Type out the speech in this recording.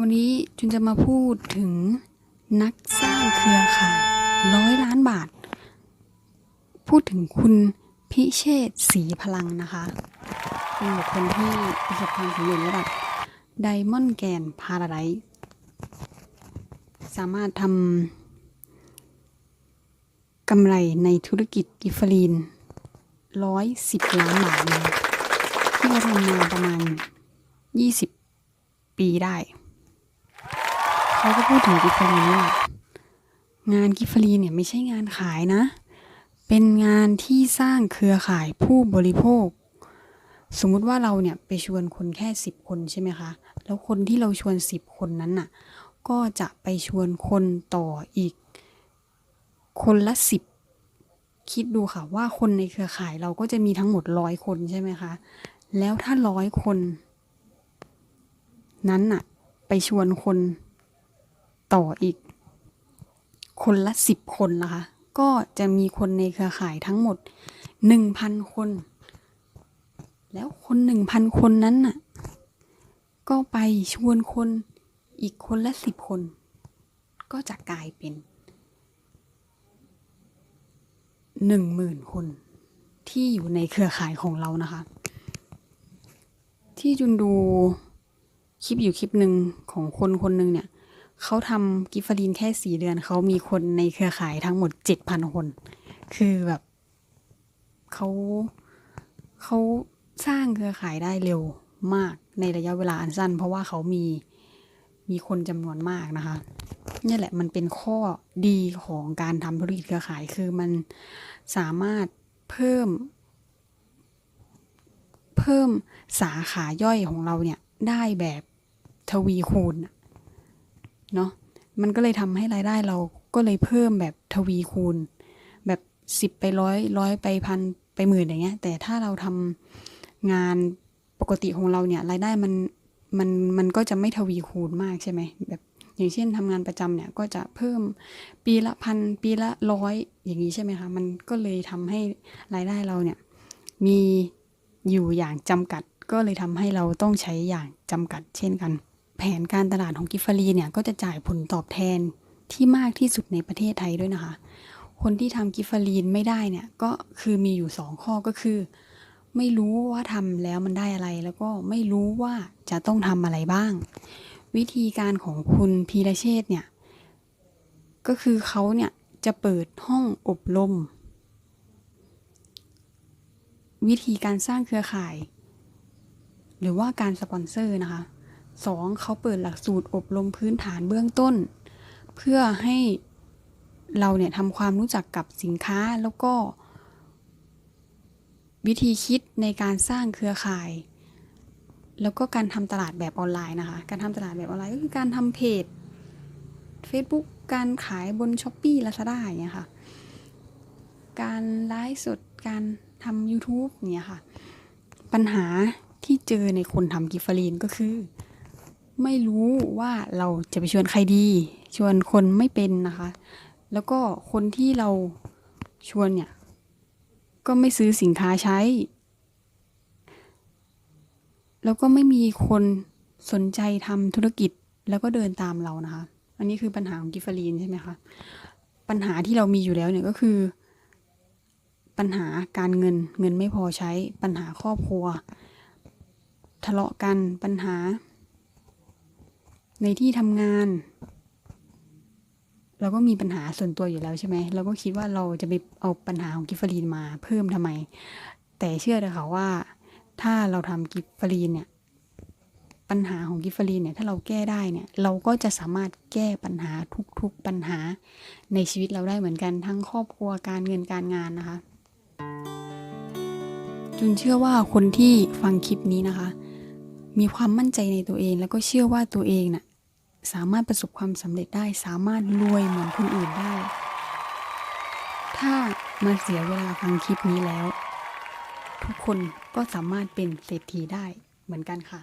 วันนี้จุนจะมาพูดถึงนักสร้างเครือข่ายร้อยล้านบาท พูดถึงคุณพิเชษศรีพลังนะคะเป็นบุคคลที่ประสบความสำเร็จระดับไดมอนด์แกนพาราไดสามารถทำกำไรในธุรกิจกิฟเฟอรีนร้อยสิบล้านบาทที่เราทำมาประมาณยี่สิบปีได้ เขาก็พูดถึงกิฟเฟอรีนี่แหละงานกิฟเฟอรีเนี่ยไม่ใช่งานขายนะ เป็นงานที่สร้างเครือข่ายผู้บริโภค สมมุติว่าเราเนี่ยไปชวนคนแค่สิบคนใช่ไหมคะ แล้วคนที่เราชวนสิบคนนั้นน่ะ ก็จะไปชวนคนต่ออีก คนละสิบคิดดูค่ะว่าคนในเครือข่ายเราก็จะมีทั้งหมดร้อยคนใช่ไหมคะ แล้วถ้าร้อยคน นั้นน่ะ ไปชวนคน ต่ออีก คนละสิบคนนะคะ ก็จะมีคนในเครือข่ายทั้งหมดหนึ่งพันคน แล้วคนหนึ่งพันคนนั้นน่ะ ก็ไปชวนคนอีกคนละสิบคน ก็จะกลายเป็นหนึ่งหมื่นคนที่อยู่ในเครือข่ายของเรานะคะ ที่จุนดูคลิปอยู่คลิปหนึ่งของคนคนหนึ่งเนี่ย เขาทำกิฟฟารีนแค่สี่เดือน เขามีคนในเครือข่ายทั้งหมดเจ็ดพันคน คือแบบเขาเขาสร้างเครือข่ายได้เร็วมากในระยะเวลาอันสั้น เพราะว่าเขามีมีคนจำนวนมากนะคะนี่แหละมันเป็นข้อดีของการทำธุรกิจเครือข่ายคือมันสามารถเพิ่ม เพิ่มสาขาย่อยของเราเนี่ย ได้แบบทวีคูณ เนาะมันก็เลยทำให้รายได้เราก็เลยเพิ่มแบบทวีคูณ แบบสิบไปร้อยร้อยไปพันไปหมื่นอย่างเงี้ย แต่ถ้าเราทำงานปกติของเราเนี่ยรายได้มันมันมันก็จะไม่ทวีคูณมากใช่ไหมแบบอย่างเช่นทำงานประจำเนี่ยก็จะเพิ่มปีละพันปีละร้อยอย่างนี้ใช่ไหมคะมันก็เลยทำให้รายได้เราเนี่ยมีอยู่อย่างจำกัดก็เลยทำให้เราต้องใช้อย่างจำกัดเช่นกัน แผนการตลาดของกิฟฟารีเนี่ยก็จะจ่ายผลตอบแทนที่มากที่สุดในประเทศไทยด้วยนะคะ คนที่ทำกิฟฟารีนไม่ได้เนี่ยก็คือมีอยู่สองข้อก็คือ ไม่รู้ว่าทำแล้วมันได้อะไร แล้วก็ไม่รู้ว่าจะต้องทำอะไรบ้าง วิธีการของคุณพีระเชษเนี่ย ก็คือเขาเนี่ยจะเปิดห้องอบรม วิธีการสร้างเครือข่าย หรือว่าการสปอนเซอร์นะคะ สองเขาเปิดหลักสูตรอบรมพื้นฐานเบื้องต้น เพื่อให้เราเนี่ยทำความรู้จักกับสินค้าแล้วก็ วิธีคิดในการสร้างเครือข่าย แล้วก็การทำตลาดแบบออนไลน์นะคะ การทำตลาดแบบออนไลน์ก็คือการทำเพจ Facebook การขายบน s h อ p e e Lazada อย่างเงี้ยค่ะ การไลฟ์สด การทำ YouTube เงี้ยค่ะ ปัญหาที่เจอในคนทำกิฟฟารีนก็คือ ไม่รู้ว่าเราจะไปชวนใครดี ชวนคนไม่เป็นนะคะ แล้วก็คนที่เราชวนเนี่ย ก็ไม่ซื้อสินค้าใช้ แล้วก็ไม่มีคนสนใจทำธุรกิจแล้วก็เดินตามเรานะคะ อันนี้คือปัญหาของกิฟฟารีนใช่ไหมคะ ปัญหาที่เรามีอยู่แล้วเนี่ยก็คือ ปัญหาการเงินเงินไม่พอใช้ปัญหาครอบครัว ทะเลาะกันปัญหา ในที่ทำงาน เราก็มีปัญหาส่วนตัวอยู่แล้วใช่ไหมเราก็คิดว่าเราจะไปเอาปัญหาของกิฟฟารีนมาเพิ่มทำไม แต่เชื่อเลยค่ะว่า ถ้าเราทำกิฟฟารีนเนี่ยปัญหาของกิฟฟารีนเนี่ยถ้าเราแก้ได้เนี่ยเราก็จะสามารถแก้ปัญหาทุกๆปัญหาในชีวิตเราได้เหมือนกันทั้งครอบครัวการเงินการงานนะคะ จุนเชื่อว่าคนที่ฟังคลิปนี้นะคะ มีความมั่นใจในตัวเองแล้วก็เชื่อว่าตัวเองน่ะ สามารถประสบความสำเร็จได้ สามารถรวยเหมือนคนอื่นได้ ถ้ามาเสียเวลาฟังคลิปนี้แล้ว ทุกคนก็สามารถเป็นเศรษฐีได้เหมือนกันค่ะ